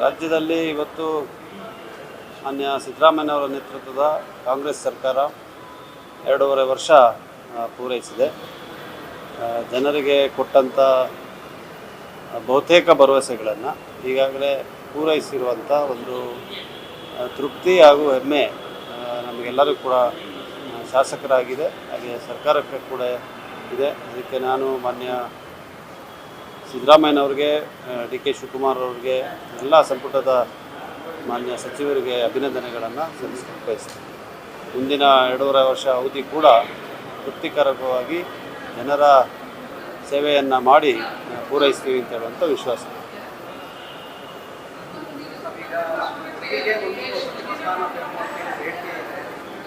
ರಾಜ್ಯದಲ್ಲಿ ಇವತ್ತು ಮಾನ್ಯ ಸಿದ್ದರಾಮಯ್ಯನವರ ನೇತೃತ್ವದ ಕಾಂಗ್ರೆಸ್ ಸರ್ಕಾರ ಎರಡೂವರೆ ವರ್ಷ ಪೂರೈಸಿದೆ. ಜನರಿಗೆ ಕೊಟ್ಟಂಥ ಬಹುತೇಕ ಭರವಸೆಗಳನ್ನು ಈಗಾಗಲೇ ಪೂರೈಸಿರುವಂಥ ಒಂದು ತೃಪ್ತಿ ಹಾಗೂ ಹೆಮ್ಮೆ ನಮಗೆಲ್ಲರಿಗೂ ಕೂಡ ಶಾಸಕರಾಗಿದೆ. ಹಾಗೆ ಸರ್ಕಾರಕ್ಕೆ ಕೂಡ ಇದೆ. ಅದಕ್ಕೆ ನಾನು ಮಾನ್ಯ ಸಿದ್ದರಾಮಯ್ಯನವ್ರಿಗೆ ಡಿ ಕೆ ಶಿವಕುಮಾರ್ ಅವ್ರಿಗೆ ಎಲ್ಲ ಸಂಪುಟದ ಮಾನ್ಯ ಸಚಿವರಿಗೆ ಅಭಿನಂದನೆಗಳನ್ನು ಸಲ್ಲಿಸಲು ಬಯಸ್ತೀನಿ. ಮುಂದಿನ ಎರಡೂವರೆ ವರ್ಷ ಅವಧಿ ಕೂಡ ತೃಪ್ತಿಕರವಾಗಿ ಜನರ ಸೇವೆಯನ್ನು ಮಾಡಿ ಪೂರೈಸ್ತೀವಿ ಅಂತ ಹೇಳುವಂಥ ವಿಶ್ವಾಸ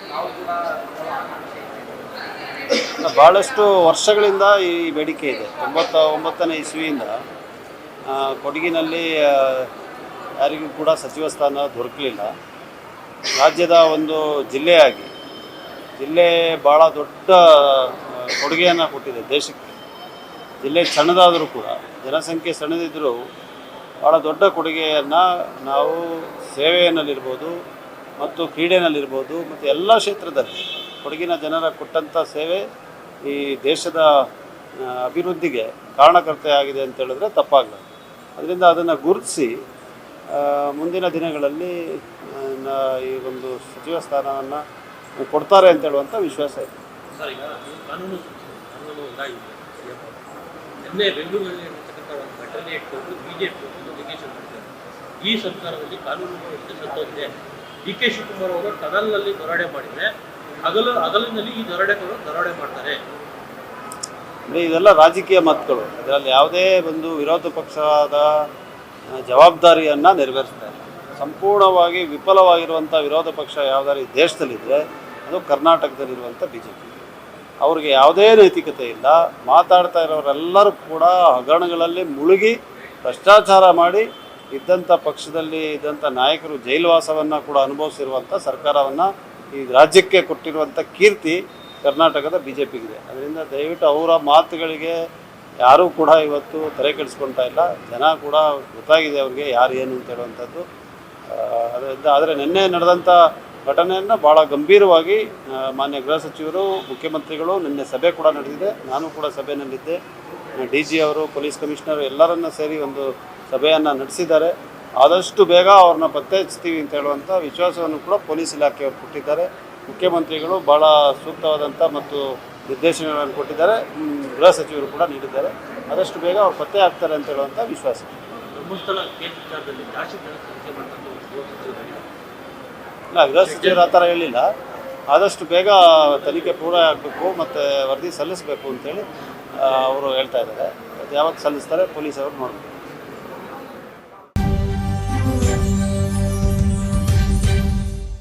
ನಾವು ಕೂಡ ಆಕಾಂಕ್ಷೆ ಇದ್ದೇವೆ. ಭಾಳಷ್ಟು ವರ್ಷಗಳಿಂದ ಈ ಬೇಡಿಕೆ ಇದೆ. ತೊಂಬತ್ತ ಒಂಬತ್ತನೇ ಇಸ್ವಿಯಿಂದ ಕೊಡಗಿನಲ್ಲಿ ಯಾರಿಗೂ ಕೂಡ ಸಚಿವ ಸ್ಥಾನ ದೊರಕಲಿಲ್ಲ. ರಾಜ್ಯದ ಒಂದು ಜಿಲ್ಲೆಯಾಗಿ, ಜಿಲ್ಲೆ ಭಾಳ ದೊಡ್ಡ ಕೊಡುಗೆಯನ್ನು ಕೊಟ್ಟಿದೆ ದೇಶಕ್ಕೆ. ಜಿಲ್ಲೆ ಸಣ್ಣದಾದರೂ ಕೂಡ, ಜನಸಂಖ್ಯೆ ಸಣ್ಣದಿದ್ದರೂ ಭಾಳ ದೊಡ್ಡ ಕೊಡುಗೆಯನ್ನು ನಾವು ಸೇವೆಯಲ್ಲಿರ್ಬೋದು ಮತ್ತು ಕ್ರೀಡೆಯಲ್ಲಿರ್ಬೋದು ಮತ್ತು ಎಲ್ಲ ಕ್ಷೇತ್ರದಲ್ಲಿ ಕೊಡಗಿನ ಜನರ ಕೊಟ್ಟಂಥ ಸೇವೆ ಈ ದೇಶದ ಅಭಿವೃದ್ಧಿಗೆ ಕಾರಣಕರ್ತೆಯಾಗಿದೆ ಅಂತ ಹೇಳಿದ್ರೆ ತಪ್ಪಾಗಲ್ಲ ಅದರಿಂದ ಅದನ್ನು ಗುರುತಿಸಿ ಮುಂದಿನ ದಿನಗಳಲ್ಲಿ ಈ ಒಂದು ಸಚಿವ ಸ್ಥಾನವನ್ನು ಕೊಡ್ತಾರೆ ಅಂತ ಹೇಳುವಂಥ ವಿಶ್ವಾಸ ಇದೆ. ಈ ಸರ್ಕಾರದಲ್ಲಿ ಕಾನೂನು ಡಿ ಕೆ ಶಿವಕುಮಾರ್ ಅವರು ಟನಲ್ನಲ್ಲಿ ಹೋರಾಟ ಮಾಡಿದ್ರೆ ಹಗಲು, ಹಗಲಿನಲ್ಲಿ ಈ ದರೋಡೆಗಳು ದರೋಡೆ ಮಾಡ್ತಾರೆ. ಇದೆಲ್ಲ ರಾಜಕೀಯ ಮಾತುಗಳು. ಇದರಲ್ಲಿ ಯಾವುದೇ ಒಂದು ವಿರೋಧ ಪಕ್ಷದ ಜವಾಬ್ದಾರಿಯನ್ನು ನೆರವೇರಿಸ್ತಾರೆ ಸಂಪೂರ್ಣವಾಗಿ ವಿಫಲವಾಗಿರುವಂಥ ವಿರೋಧ ಪಕ್ಷ ಯಾವುದಾದ್ರು ಈ ದೇಶದಲ್ಲಿದ್ದರೆ ಅದು ಕರ್ನಾಟಕದಲ್ಲಿರುವಂಥ ಬಿ ಜೆ ಪಿ ಅವ್ರಿಗೆ ಯಾವುದೇ ನೈತಿಕತೆ ಇಲ್ಲ. ಮಾತಾಡ್ತಾ ಇರೋರೆಲ್ಲರೂ ಕೂಡ ಹಗರಣಗಳಲ್ಲಿ ಮುಳುಗಿ ಭ್ರಷ್ಟಾಚಾರ ಮಾಡಿ ಇದ್ದಂಥ ಪಕ್ಷದಲ್ಲಿ ಇದ್ದಂಥ ನಾಯಕರು ಜೈಲುವಾಸವನ್ನು ಕೂಡ ಅನುಭವಿಸಿರುವಂಥ ಸರ್ಕಾರವನ್ನು ಈ ರಾಜ್ಯಕ್ಕೆ ಕೊಟ್ಟಿರುವಂಥ ಕೀರ್ತಿ ಕರ್ನಾಟಕದ ಬಿ ಜೆ ಪಿಗಿದೆ ಅದರಿಂದ ದಯವಿಟ್ಟು ಅವರ ಮಾತುಗಳಿಗೆ ಯಾರೂ ಕೂಡ ಇವತ್ತು ತಲೆ ಕೆಡಿಸ್ಕೊಳ್ತಾ ಇಲ್ಲ. ಜನ ಕೂಡ ಗೊತ್ತಾಗಿದೆ ಅವ್ರಿಗೆ ಯಾರು ಏನು ಅಂತ ಹೇಳುವಂಥದ್ದು. ಅದರಿಂದ ಆದರೆ ನಿನ್ನೆ ನಡೆದಂಥ ಘಟನೆಯನ್ನು ಭಾಳ ಗಂಭೀರವಾಗಿ ಮಾನ್ಯ ಗೃಹ ಸಚಿವರು, ಮುಖ್ಯಮಂತ್ರಿಗಳು ನಿನ್ನೆ ಸಭೆ ಕೂಡ ನಡೆದಿದೆ. ನಾನು ಕೂಡ ಸಭೆಯಲ್ಲಿದ್ದೆ. ಡಿ ಜಿ ಅವರು, ಪೊಲೀಸ್ ಕಮಿಷನರ್ ಎಲ್ಲರನ್ನ ಸೇರಿ ಒಂದು ಸಭೆಯನ್ನು ನಡೆಸಿದ್ದಾರೆ. ಆದಷ್ಟು ಬೇಗ ಅವ್ರನ್ನ ಪತ್ತೆ ಹಚ್ತೀವಿ ಅಂತ ಹೇಳುವಂಥ ವಿಶ್ವಾಸವನ್ನು ಕೂಡ ಪೊಲೀಸ್ ಇಲಾಖೆಯವರು ಕೊಟ್ಟಿದ್ದಾರೆ. ಮುಖ್ಯಮಂತ್ರಿಗಳು ಭಾಳ ಸೂಕ್ತವಾದಂಥ ಮತ್ತು ನಿರ್ದೇಶನಗಳನ್ನು ಕೊಟ್ಟಿದ್ದಾರೆ. ಗೃಹ ಸಚಿವರು ಕೂಡ ನೀಡಿದ್ದಾರೆ. ಆದಷ್ಟು ಬೇಗ ಅವ್ರು ಪತ್ತೆ ಆಗ್ತಾರೆ ಅಂತ ಹೇಳುವಂಥ ವಿಶ್ವಾಸ. ಇಲ್ಲ ಗೃಹ ಸಚಿವರು ಆ ಥರ ಹೇಳಿಲ್ಲ. ಆದಷ್ಟು ಬೇಗ ತನಿಖೆ ಪೂರ್ಣ ಆಗಬೇಕು ಮತ್ತು ವರದಿ ಸಲ್ಲಿಸಬೇಕು ಅಂತೇಳಿ ಅವರು ಹೇಳ್ತಾ ಇದ್ದಾರೆ. ಅದು ಯಾವಾಗ ಸಲ್ಲಿಸ್ತಾರೆ ಪೊಲೀಸವರು ನೋಡಬೇಕು.